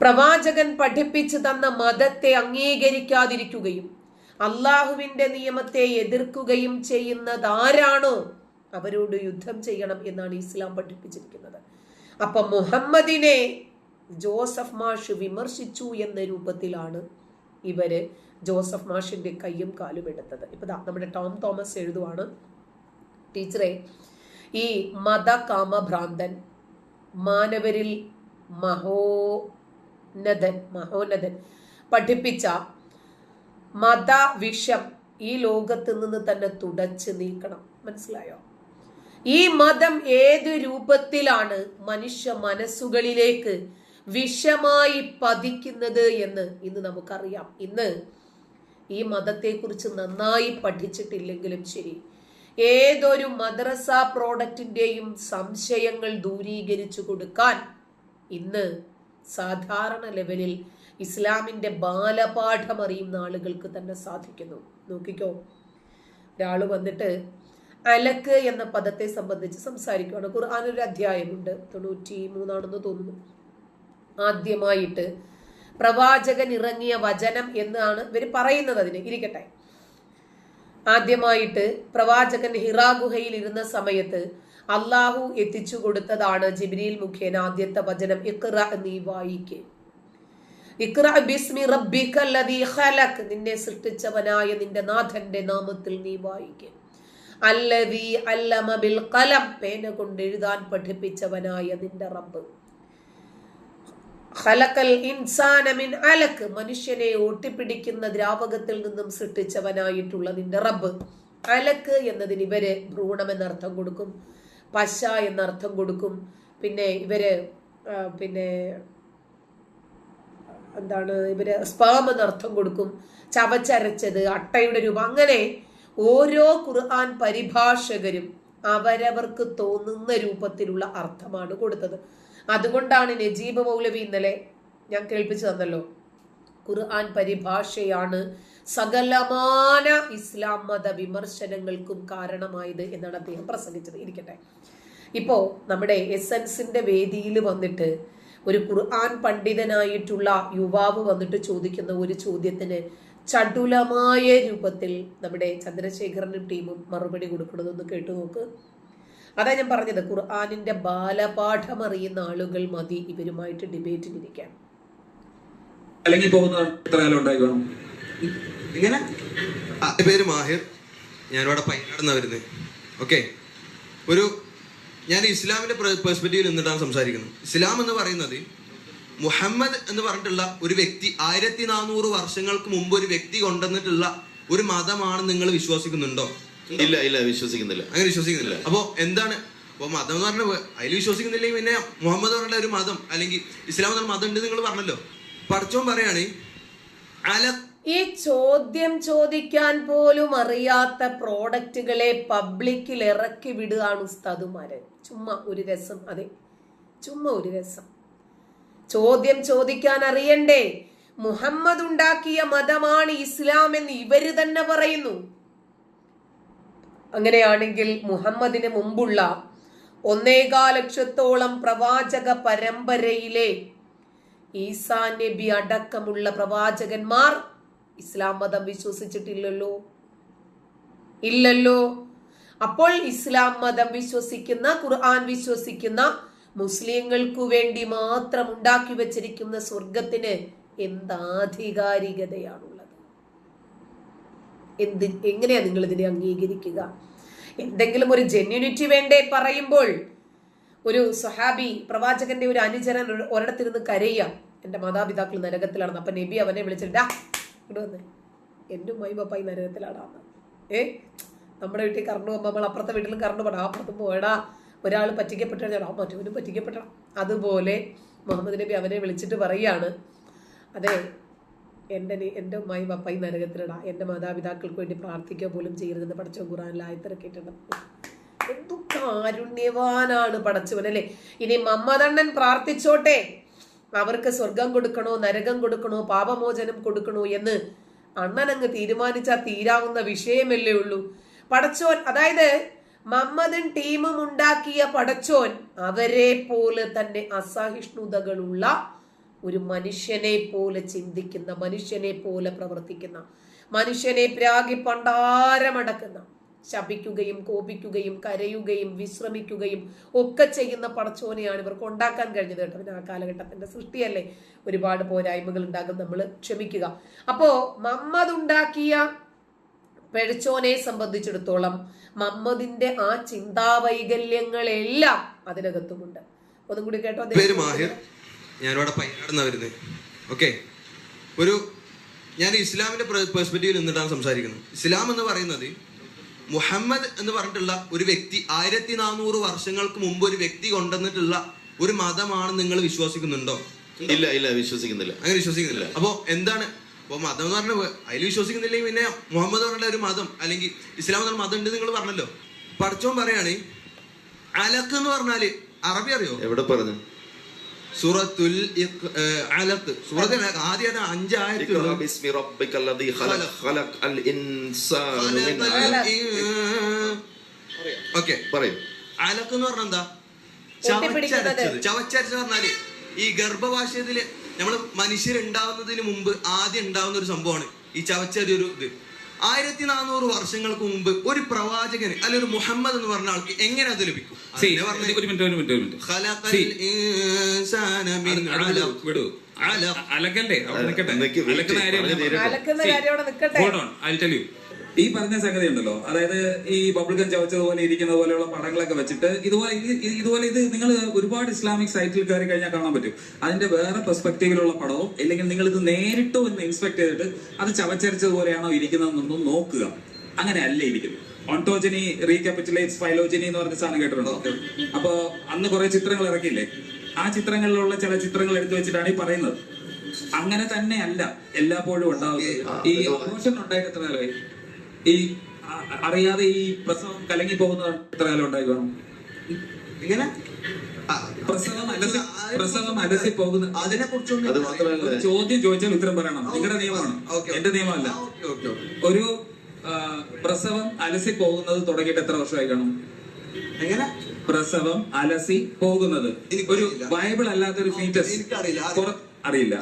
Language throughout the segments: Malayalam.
പ്രവാചകൻ പഠിപ്പിച്ചു തന്ന മതത്തെ അംഗീകരിക്കാതിരിക്കുകയും അള്ളാഹുവിന്റെ നിയമത്തെ എതിർക്കുകയും ചെയ്യുന്നത് ആരാണോ അവരോട് യുദ്ധം ചെയ്യണം എന്നാണ് ഇസ്ലാം പഠിപ്പിച്ചിരിക്കുന്നത്. അപ്പൊ മുഹമ്മദിനെ ജോസഫ് മാഷ് വിമർശിച്ചു എന്ന രൂപത്തിലാണ് ഇവർ ജോസഫ് മാഷിന്റെ കയ്യും കാലും എടുത്തത്. ഇപ്പൊ നമ്മുടെ ടോം തോമസ് എഴുതുവാണ്. ടീച്ചറെ ഈ മതകാമഭ്രാന്തൻ മാനവരിൽ മഹോന്നതൻ മഹോന്നതൻ. പഠിപ്പിച്ച മതവിഷം ഈ ലോകത്ത് നിന്ന് തന്നെ തുടച്ചു നീക്കണം. മനസ്സിലായോ? ഈ മതം ഏത് രൂപത്തിലാണ് മനുഷ്യ മനസ്സുകളിലേക്ക് വിഷമായി പതിക്കുന്നത് എന്ന് ഇന്ന് നമുക്കറിയാം. ഇന്ന് ഈ മതത്തെക്കുറിച്ച് നന്നായി പഠിച്ചിട്ടില്ലെങ്കിലും ശരി ഏതൊരു മദ്രസ പ്രോഡക്റ്റിന്റെയും സംശയങ്ങൾ ദൂരീകരിച്ചു കൊടുക്കാൻ ഇന്ന് സാധാരണ ലെവലിൽ ഇസ്ലാമിന്റെ ബാലപാഠം അറിയുന്ന ആളുകൾക്ക് തന്നെ സാധിക്കുന്നു. നോക്കിക്കോ. ഒരാൾ വന്നിട്ട് അലക്ക് എന്ന പദത്തെ സംബന്ധിച്ച് സംസാരിക്കുകയാണ് ഖുർആൻ ഒരു അധ്യായമുണ്ട്. തൊണ്ണൂറ്റി മൂന്നാണെന്ന് തോന്നുന്നു. ആദ്യമായിട്ട് പ്രവാചകൻ ഇറങ്ങിയ വചനം എന്നാണ് ഇവർ പറയുന്നത് അതിന്. ഇരിക്കട്ടെ. ആദ്യമായിട്ട് പ്രവാചകൻ ഹിറാ ഗുഹയിൽ ഇരുന്ന സമയത്ത് അള്ളാഹു എത്തിച്ചു കൊടുത്തതാണ് ജിബ്രീൽ മുഖേന ആദ്യത്തെ വചനം. ഇക്ര നീ വായിക്കേ. ഇക്ര ബിസ്മി റബ്ബിക്കല്ലദീ ഖലഖ്. നിന്നെ സൃഷ്ടിച്ചവനായ നിന്റെ നാഥന്റെ നാമത്തിൽ നീ വായിക്കേ. അല്ലദീ അല്ലമ ബിൽ ഖലം പേന കൊണ്ട് എഴുതാൻ പഠിപ്പിച്ചവനായ നിന്റെ റബ്ബ്. ഖലക്കൽ ഇൻസാന മിൻ അലക്ക് മനുഷ്യനെ ഓട്ടിപ്പിടിക്കുന്ന ദ്രാവകത്തിൽ നിന്നും സൃഷ്ടിച്ചവനായിട്ടുള്ള നിന്റെ റബ്ബ്. അലക്ക് എന്നതിന് ഇവർ ഭ്രൂണം എന്നർത്ഥം കൊടുക്കും. പശ എന്നർത്ഥം കൊടുക്കും. പിന്നെ ഇവർ പിന്നെ എന്താണ് ഇവർ സ്പാം എന്നർത്ഥം കൊടുക്കും. ചവച്ചരച്ചത് അട്ടയുടെ രൂപം അങ്ങനെ ഓരോ ഖുർആൻ പരിഭാഷകരും അവരവർക്ക് തോന്നുന്ന രൂപത്തിലുള്ള അർത്ഥമാണ് കൊടുത്തത്. അതുകൊണ്ടാണ് നജീബ് മൗലവി ഇന്നലെ ഞാൻ കേൾപ്പിച്ചു തന്നല്ലോ ഖുർആൻ പരിഭാഷയാണ് സകലമാന ഇസ്ലാം മത വിമർശനങ്ങൾക്കും കാരണമായത് എന്നാണ് അദ്ദേഹം പ്രസംഗിച്ചത്. ഇരിക്കട്ടെ. ഇപ്പോ നമ്മുടെ എസൻസിന്റെ വേദിയിൽ വന്നിട്ട് ഒരു ഖുർആൻ പണ്ഡിതനായിട്ടുള്ള യുവാവ് വന്നിട്ട് ചോദിക്കുന്ന ഒരു ചോദ്യത്തിന് ചടുലമായ രൂപത്തിൽ നമ്മുടെ ചന്ദ്രശേഖരനും ടീമും മറുപടി കൊടുക്കണതൊന്ന് കേട്ടു നോക്ക്. അതാ ഞാൻ പറഞ്ഞത് ഖുർആാനിന്റെ ബാലപാഠം അറിയുന്ന ആളുകൾ മതി ഇവരുമായിട്ട് ഡിബേറ്റിനിരിക്കാൻ അല്ലെങ്കിൽ പോകുന്ന കാണും ഇങ്ങനെ എന്റെ പേര് മാഹിർ. ഞാനിവിടെ പയ്യനാടുന്ന വരുന്നത് ഓക്കെ. ഒരു ഞാൻ ഇസ്ലാമിന്റെ പെർസ്പെക്റ്റീവിൽ നിന്നിട്ടാണ് സംസാരിക്കുന്നത്. ഇസ്ലാം എന്ന് പറയുന്നത് മുഹമ്മദ് എന്ന് പറഞ്ഞിട്ടുള്ള ഒരു വ്യക്തി ആയിരത്തി നാനൂറ് വർഷങ്ങൾക്ക് മുമ്പ് ഒരു വ്യക്തി കൊണ്ടുവന്നിട്ടുള്ള ഒരു മതമാണ് നിങ്ങൾ വിശ്വസിക്കുന്നുണ്ടോ? ഇല്ല ഇല്ല വിശ്വസിക്കുന്നില്ല. അങ്ങനെ വിശ്വസിക്കുന്നില്ല. അപ്പോ എന്താണ്? അപ്പൊ മതം എന്ന് പറഞ്ഞാൽ അതിൽ വിശ്വസിക്കുന്നില്ലെങ്കിൽ പിന്നെ മുഹമ്മദ് പറഞ്ഞ ഒരു മതം അല്ലെങ്കിൽ ഇസ്ലാം എന്ന മതം ഉണ്ട് നിങ്ങൾ പറഞ്ഞല്ലോ. പഠിച്ചോൻ പറയാണ് അല ഈ ചോദ്യം ചോദിക്കാൻ പോലും അറിയാത്ത പ്രോഡക്റ്റുകളെ പബ്ലിക്കിൽ ഇറക്കി വിടുകയാണ് ഉസ്താദുമാര്. ചുമ്മാ ഒരു രസം അതെ. ചുമ്മാ ഒരു രസം. ചോദ്യം ചോദിക്കാൻ അറിയണ്ടേ? മുഹമ്മദ് ഉണ്ടാക്കിയ മതമാണ് ഇസ്ലാം എന്ന് ഇവർ തന്നെ പറയുന്നു. അങ്ങനെയാണെങ്കിൽ മുഹമ്മദിന് മുമ്പുള്ള ഒന്നേകാ ലക്ഷത്തോളം പ്രവാചക പരമ്പരയിലെ ഈസാ നബി അടക്കമുള്ള പ്രവാചകന്മാർ ഇസ്ലാം മതം വിശ്വസിച്ചിട്ടില്ലല്ലോ? ഇല്ലല്ലോ. അപ്പോൾ ഇസ്ലാം മതം വിശ്വസിക്കുന്ന ഖുർആൻ വിശ്വസിക്കുന്ന മുസ്ലിങ്ങൾക്കു വേണ്ടി മാത്രം ഉണ്ടാക്കി വെച്ചിരിക്കുന്ന സ്വർഗത്തിന് എന്താധികാരികതയാണുള്ളത്? എന്ത് എങ്ങനെയാ നിങ്ങൾ ഇതിനെ അംഗീകരിക്കുക? എന്തെങ്കിലും ഒരു ജെന്യൂനിറ്റി വേണ്ടേ പറയുമ്പോൾ? ഒരു സുഹാബി പ്രവാചകന്റെ ഒരു അനുചരൻ ഒരു- ഒരിടത്തിരുന്ന് കരയുക. എന്റെ മാതാപിതാക്കൾ നരകത്തിലാണ് അപ്പൊ നബി അവനെ വിളിച്ചിട്ടാ ഇവിടെ എന്റെ എന്റെ പപ്പ പപ്പായി നരകത്തിലാടാന്ന് ഏ? നമ്മുടെ വീട്ടിൽ കറണ്ട് പോകുമ്പോൾ നമ്മൾ അപ്പുറത്തെ വീട്ടിലും കറണ്ട് പോടാ അപ്പുറത്തും പോയടാ. ഒരാൾ പറ്റിക്കപ്പെട്ടാൽ ആ മറ്റവനും പറ്റിക്കപ്പെട്ട അതുപോലെ മുഹമ്മദ് നബി അവനെ വിളിച്ചിട്ട് പറയുകയാണ് അതെ എന്റെ എന്റെ ഉമ്മായി പപ്പായി നരകത്തിലിടാ. എന്റെ മാതാപിതാക്കൾക്ക് വേണ്ടി പ്രാർത്ഥിക്കുക പോലും ചെയ്യരുതെന്ന് പഠിച്ച ഖുറാനിൽ ആയത്തിറക്കിയിട്ടുണ്ട്. എന്തു കാരുണ്യവാനാണ് പടച്ചവൻ അല്ലേ? ഇനി മമ്മദണ്ണൻ പ്രാർത്ഥിച്ചോട്ടെ. അവർക്ക് സ്വർഗം കൊടുക്കണോ നരകം കൊടുക്കണോ പാപമോചനം കൊടുക്കണോ എന്ന് അണ്ണൻ അങ്ങ് തീരുമാനിച്ചാൽ തീരാവുന്ന വിഷയമല്ലേ ഉള്ളൂ. പടച്ചോൻ അതായത് മമ്മദും ടീമും ഉണ്ടാക്കിയ പടച്ചോൻ അവരെ പോലെ തന്നെ അസഹിഷ്ണുതകളുള്ള ഒരു മനുഷ്യനെ പോലെ ചിന്തിക്കുന്ന മനുഷ്യനെ പോലെ പ്രവർത്തിക്കുന്ന മനുഷ്യനെ പ്രാഗി പണ്ടാരമടക്കുന്ന ശപിക്കുകയും കോപിക്കുകയും കരയുകയും വിശ്രമിക്കുകയും ഒക്കെ ചെയ്യുന്ന പടച്ചോനെയാണ് ഇവർക്ക് ഉണ്ടാക്കാൻ കഴിഞ്ഞത് കേട്ടോ. പിന്നെ ആ കാലഘട്ടത്തിന്റെ സൃഷ്ടിയല്ലേ? ഒരുപാട് പോരായ്മകൾ ഉണ്ടാകും. നമ്മൾ ക്ഷമിക്കുക. അപ്പോ മമ്മദ് ഉണ്ടാക്കിയ പെഴച്ചോനെ സംബന്ധിച്ചിടത്തോളം മമ്മദിന്റെ ആ ചിന്താവൈകല്യങ്ങളെല്ലാം അതിനകത്തുമുണ്ട്. ഒന്നും കൂടി കേട്ടോ പേര് മാഹിർ. ഓക്കെ. ഒരു ഞാൻ ഇസ്ലാമിന്റെ പെർസ്പെക്റ്റീവിൽ നിന്നിട്ടാണ് സംസാരിക്കുന്നത്. ഇസ്ലാം എന്ന് പറയുന്നത് മുഹമ്മദ് എന്ന് പറഞ്ഞിട്ടുള്ള ഒരു വ്യക്തി ആയിരത്തി നാനൂറ് വർഷങ്ങൾക്ക് മുമ്പ് ഒരു വ്യക്തി കൊണ്ടുവന്നിട്ടുള്ള ഒരു മതമാണ് നിങ്ങൾ വിശ്വസിക്കുന്നുണ്ടോ? ഇല്ല ഇല്ല വിശ്വസിക്കുന്നില്ല. അങ്ങനെ വിശ്വസിക്കുന്നില്ല. അപ്പോ എന്താണ്? അപ്പൊ മതം എന്ന് പറഞ്ഞ അതിൽ വിശ്വസിക്കുന്നില്ലെങ്കിൽ പിന്നെ മുഹമ്മദ് പറഞ്ഞ ഒരു മതം അല്ലെങ്കിൽ ഇസ്ലാം എന്ന് മതം ഉണ്ട് നിങ്ങൾ പറഞ്ഞല്ലോ. പഠിച്ചോൻ പറയാണ് അലക്ക് എന്ന് പറഞ്ഞാൽ അറബി അറിയോ? എവിടെ പറഞ്ഞു? സൂറത്തുൽ അലഖ് ഏഹ് ആദ്യത്തെ സൂറത്ത് ആദ്യം അഞ്ചായത്ത് ഇഖ്റ ബിസ്മി റബ്ബിക അല്ലദീ ഖലഖ്. ഖലഖ് അൽ ഇൻസാന മിൻ അലഖ്. ഓക്കെ. പറയൂ. അലഖ് എന്ന് പറഞ്ഞാൽ എന്താ. ചവച്ചരച്ചത്. ചവച്ചരച്ചത് പറഞ്ഞാൽ ഈ ഗർഭഭാഷയത്തിൽ നമ്മൾ മനുഷ്യരുണ്ടാവുന്നതിന് മുമ്പ് ആദ്യം ഉണ്ടാവുന്ന ഒരു സംഭവമാണ് ഈ ചവച്ചരി ഒരു ഇത്. ആയിരത്തി നാനൂറ് വർഷങ്ങൾക്ക് മുമ്പ് ഒരു പ്രവാചകന് അല്ലെ ഒരു മുഹമ്മദ് എന്ന് പറഞ്ഞ ആൾക്ക് എങ്ങനെ അത് ലഭിക്കും? ഒരു മിനിറ്റ് ഒരു മിനിറ്റ് ഒരു മിനിറ്റ്. ഖലഖൽ ഇൻസാന മിൻ വിടൂ, അലഖ്. വിടൂ. അലഖ്. അലക്കല്ലേ അവിടെ നിൽക്കട്ടെ? അലക്കുന്ന കാര്യം. ഈ പറഞ്ഞ സംഗതി ഉണ്ടല്ലോ. അതായത് ഈ ബബിൾ ബബിൾഗം ചവച്ചതുപോലെ ഇരിക്കുന്ന പോലെയുള്ള പടങ്ങളൊക്കെ വെച്ചിട്ട് ഇതുപോലെ ഇത് ഇത് ഇതുപോലെ ഇത് നിങ്ങൾ ഒരുപാട് ഇസ്ലാമിക് സൈറ്റിൽ കയറി കഴിഞ്ഞാൽ കാണാൻ പറ്റും. അതിന്റെ വേറെ പെർസ്പെക്റ്റീവിലുള്ള പടവും അല്ലെങ്കിൽ നിങ്ങൾ ഇത് നേരിട്ട് ഒന്ന് ഇൻസ്പെക്ട് ചെയ്തിട്ട് അത് ചവച്ചരച്ചതുപോലെയാണോ ഇരിക്കുന്നതെന്നൊന്നും നോക്കുക. അങ്ങനെ അല്ല ഇരിക്കുന്നത്. ഓൺടോജനി റീക്യാപിറ്റുലേറ്റ്സ് ഫൈലോജനി എന്ന് പറഞ്ഞ സാധനം കേട്ടിട്ടുണ്ടോ? അപ്പൊ അന്ന് കുറെ ചിത്രങ്ങൾ ഇറക്കിയില്ലേ? ആ ചിത്രങ്ങളിലുള്ള ചില ചിത്രങ്ങൾ എടുത്തു വെച്ചിട്ടാണ് ഈ പറയുന്നത്. അങ്ങനെ തന്നെയല്ല. എല്ലാപ്പോഴും ഉണ്ടാവുന്നത് ഈ ആഘോഷം ഉണ്ടായിട്ട് എത്ര ഈ അറിയാതെ ഈ പ്രസവം കലങ്ങി പോകുന്ന എത്ര കാലം ഉണ്ടായി കാണും എങ്ങനെ പ്രസവം അലസി പ്രസവം അലസി പോകുന്ന അതിനെ കുറിച്ചൊന്നും ഒരു ചോദ്യം ചോദിച്ചാൽ ഉത്തരം പറയണം. നിങ്ങളുടെ നിയമമാണ്. എന്റെ നിയമമല്ല. Okay okay okay. ഒരു പ്രസവം അലസി പോകുന്നത് തുടങ്ങിയിട്ട് എത്ര വർഷമായി കാണും? എങ്ങനെ? പ്രസവം അലസി പോകുന്നത്. ഒരു ബൈബിൾ അല്ലാത്ത ഒരു ഫീറ്റസ് എനിക്കറിയില്ല. അറിയില്ല.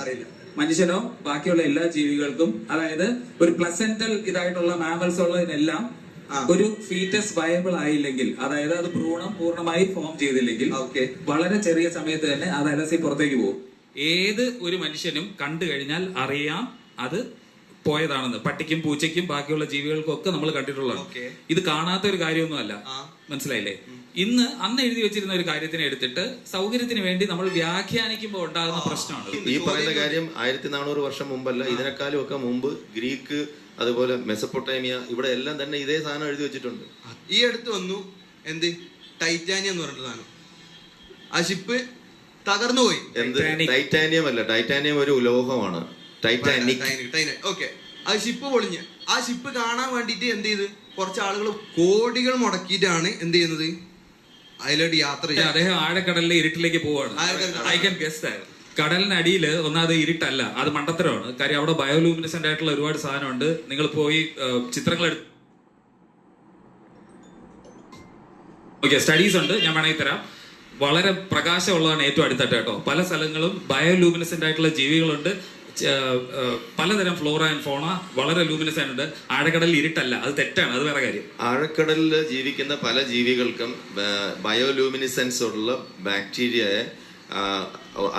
മനുഷ്യനോ ബാക്കിയുള്ള എല്ലാ ജീവികൾക്കും അതായത് ഒരു പ്ലസന്റൽ ഇതായിട്ടുള്ള മാമൽസ് ഉള്ളതിനെല്ലാം ഒരു ഫീറ്റസ് വയബിൾ ആയില്ലെങ്കിൽ അതായത് അത് ഭ്രൂണം പൂർണമായി ഫോം ചെയ്തില്ലെങ്കിൽ ഓക്കെ. വളരെ ചെറിയ സമയത്ത് തന്നെ അത് അലസി പുറത്തേക്ക് പോകും ഏത് ഒരു മനുഷ്യനും കണ്ടു കഴിഞ്ഞാൽ അറിയാം അത് പോയതാണെന്ന്. പട്ടിക്കും പൂച്ചയ്ക്കും ബാക്കിയുള്ള ജീവികൾക്കും ഒക്കെ നമ്മൾ കണ്ടിട്ടുള്ളതാണ്. ഇത് കാണാത്ത ഒരു കാര്യമൊന്നുമല്ല. മനസ്സിലായില്ലേ? ഇന്ന് അന്ന് എഴുതി വെച്ചിരുന്ന ഒരു കാര്യത്തിനെ എടുത്തിട്ട് സൗകര്യത്തിന് വേണ്ടി നമ്മൾ വ്യാഖ്യാനിക്കുമ്പോൾ ഉണ്ടാകുന്ന പ്രശ്നമാണ്. ഈ പറയുന്ന കാര്യം ആയിരത്തി നാനൂറ് വർഷം മുമ്പല്ല ഇതിനേക്കാളും ഒക്കെ മുമ്പ് ഗ്രീക്ക് അതുപോലെ മെസപ്പൊട്ടേമിയ ഇവിടെ എല്ലാം തന്നെ ഇതേ സാധനം എഴുതി വെച്ചിട്ടുണ്ട്. ഈ അടുത്ത് വന്നു എന്ത്? ടൈറ്റാനിയം എന്ന് പറഞ്ഞിട്ട് സാധനം. ആ ഷിപ്പ് തകർന്നു പോയി എന്ത്. ടൈറ്റാനിയം അല്ല ടൈറ്റാനിയം ഒരു ലോഹമാണ്. ടൈറ്റാനിക് ഓക്കെ ആ ഷിപ്പ് പൊളിഞ്ഞ്. ആ ഷിപ്പ് കാണാൻ വേണ്ടിയിട്ട് എന്ത് ചെയ്ത്? കുറച്ച് ആളുകൾ കോടികൾ മുടക്കിയിട്ടാണ് എന്ത് ചെയ്യുന്നത്? അതിലോട്ട് യാത്ര ചെയ്യുന്നത്. അദ്ദേഹം ആഴക്കടലിലെ ഇരുട്ടിലേക്ക് പോവാണ്. ഐ കൻ ഗസ് കടലിനടിയിൽ ഒന്നാമത് ഇരുട്ടല്ല അത് മണ്ടത്തരമാണ്. കാര്യം അവിടെ ബയോലൂമിനസെന്റ് ആയിട്ടുള്ള ഒരുപാട് സാധനമുണ്ട്. നിങ്ങൾ പോയി ചിത്രങ്ങൾ എടുത്ത് ഓക്കെ സ്റ്റഡീസ് ഉണ്ട്. ഞാൻ വേണമെങ്കിൽ തരാം. വളരെ പ്രകാശമുള്ളതാണ് ഏറ്റവും അടുത്തട്ട് കേട്ടോ. പല സ്ഥലങ്ങളും ബയോലൂമിനസെന്റ് ആയിട്ടുള്ള ജീവികളുണ്ട്. പലതരം ഫ്ലോറ ആൻഡ് ഫോണ വളരെ ലൂമിനസ് ആയിട്ടുണ്ട്. ആഴക്കടലിൽ ഇരുട്ടല്ല അത് തെറ്റാണ് അത് വേറെ കാര്യം. ആഴക്കടലിൽ ജീവിക്കുന്ന പല ജീവികൾക്കും ബയോലൂമിനിസെൻസ് ഉള്ള ബാക്ടീരിയയെ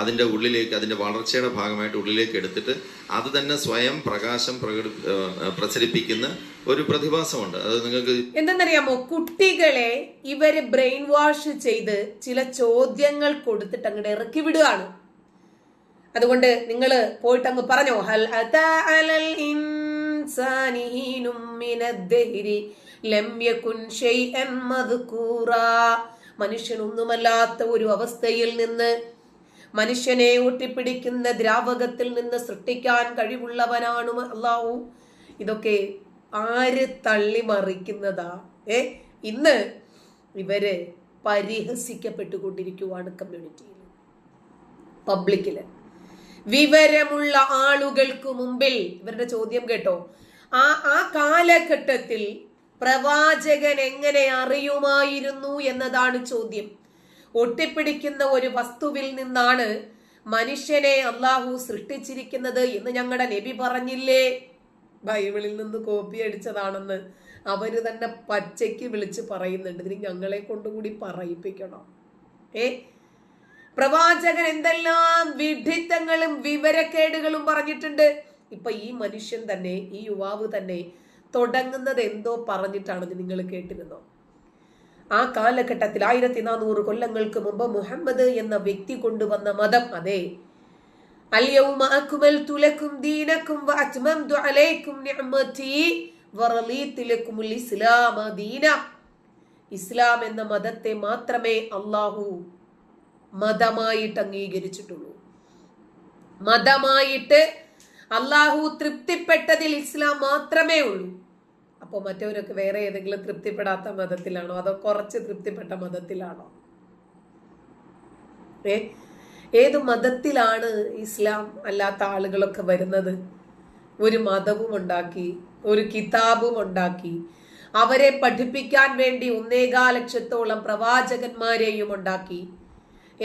അതിന്റെ അതിന്റെ ഉള്ളിലേക്ക് അതിന്റെ വളർച്ചയുടെ ഭാഗമായിട്ട് ഉള്ളിലേക്ക് എടുത്തിട്ട് അത് തന്നെ സ്വയം പ്രകാശം പ്രകടി പ്രചരിപ്പിക്കുന്ന പ്രസരിപ്പിക്കുന്ന ഒരു പ്രതിഭാസമുണ്ട്. അത് നിങ്ങൾക്ക് എന്തെന്നറിയാമോ? കുട്ടികളെ ഇവർ ബ്രെയിൻ വാഷ് ചെയ്ത് ചില ചോദ്യങ്ങൾ കൊടുത്തിട്ട് അങ്ങോട്ട് ഇറക്കി വിടുകയാണ്. അതുകൊണ്ട് നിങ്ങൾ പോയിട്ട് അങ്ങ് പറഞ്ഞോ ഹൽ മനുഷ്യനൊന്നുമല്ലാത്ത ഒരു അവസ്ഥയിൽ നിന്ന് മനുഷ്യനെ ഒട്ടിപ്പിടിക്കുന്ന ദ്രാവകത്തിൽ നിന്ന് സൃഷ്ടിക്കാൻ കഴിവുള്ളവനാണ് അള്ളാഹു ഇതൊക്കെ ആര് തള്ളി മറിക്കുന്നതാ ഏ ഇന്ന് ഇവർ പരിഹസിക്കപ്പെട്ടുകൊണ്ടിരിക്കുവാണ് കമ്മ്യൂണിറ്റിയിൽ പബ്ലിക്കിൽ. വിവരമുള്ള ആളുകൾക്ക് മുമ്പിൽ ഇവരുടെ ചോദ്യം കേട്ടോ. ആ ആ കാലഘട്ടത്തിൽ പ്രവാചകൻ എങ്ങനെ അറിയുമായിരുന്നു എന്നതാണ് ചോദ്യം. ഒട്ടിപ്പിടിക്കുന്ന ഒരു വസ്തുവിൽ നിന്നാണ് മനുഷ്യനെ അള്ളാഹു സൃഷ്ടിച്ചിരിക്കുന്നത് എന്ന് ഞങ്ങളുടെ നബി പറഞ്ഞില്ലേ? ബൈബിളിൽ നിന്ന് കോപ്പി അടിച്ചതാണെന്ന് അവർ തന്നെ പച്ചയ്ക്ക് വിളിച്ച് പറയുന്നുണ്ട്. ഇതിന് ഞങ്ങളെ കൊണ്ടുകൂടി പറയിപ്പിക്കണം. ഏ? പ്രവാചകൻ എന്തെല്ലാം വിഡിത്തങ്ങളും വിവരക്കേടുകളും പറഞ്ഞിട്ടുണ്ട്. ഇപ്പൊ ഈ മനുഷ്യൻ തന്നെ ഈ യുവാവ് തന്നെ തുടങ്ങുന്നത് എന്തോ പറഞ്ഞിട്ടാണെന്ന് നിങ്ങൾ കേട്ടിരുന്നോ? ആ കാലഘട്ടത്തിൽ ആയിരത്തി നാനൂറ് കൊല്ലങ്ങൾക്ക് മുമ്പ് മുഹമ്മദ് എന്ന വ്യക്തി കൊണ്ടുവന്ന മതം അതെ. ഇസ്ലാം എന്ന മതത്തെ മാത്രമേ അള്ളാഹു മതമായിട്ട് അംഗീകരിച്ചിട്ടുള്ളൂ. മതമായിട്ട് അള്ളാഹു തൃപ്തിപ്പെട്ടതിൽ ഇസ്ലാം മാത്രമേ ഉള്ളൂ. അപ്പോൾ മറ്റവരൊക്കെ വേറെ ഏതെങ്കിലും തൃപ്തിപ്പെടാത്ത മതത്തിലാണോ? അതോ കുറച്ച് തൃപ്തിപ്പെട്ട മതത്തിലാണോ? ഏ? ഏത് മതത്തിലാണ് ഇസ്ലാം അല്ലാത്ത ആളുകളൊക്കെ വരുന്നത്? ഒരു മതവും ഉണ്ടാക്കി ഒരു കിതാബും ഉണ്ടാക്കി അവരെ പഠിപ്പിക്കാൻ വേണ്ടി ഒന്നേകാ ലക്ഷത്തോളം പ്രവാചകന്മാരെയും ഉണ്ടാക്കി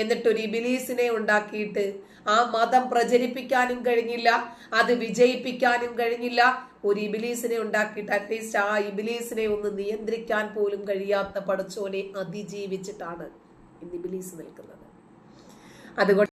എന്നിട്ട് ഒരു ഇബിലീസിനെ ഉണ്ടാക്കിയിട്ട് ആ മതം പ്രചരിപ്പിക്കാനും കഴിഞ്ഞില്ല അത് വിജയിപ്പിക്കാനും കഴിഞ്ഞില്ല. ഒരു ഇബിലീസിനെ ഉണ്ടാക്കിയിട്ട് അറ്റ്ലീസ്റ്റ് ആ ഇബിലീസിനെ ഒന്ന് നിയന്ത്രിക്കാൻ പോലും കഴിയാത്ത പടച്ചോനെ അതിജീവിച്ചിട്ടാണ് ഇന്ന് ഇബിലീസ് നിൽക്കുന്നത്. അതുകൊണ്ട്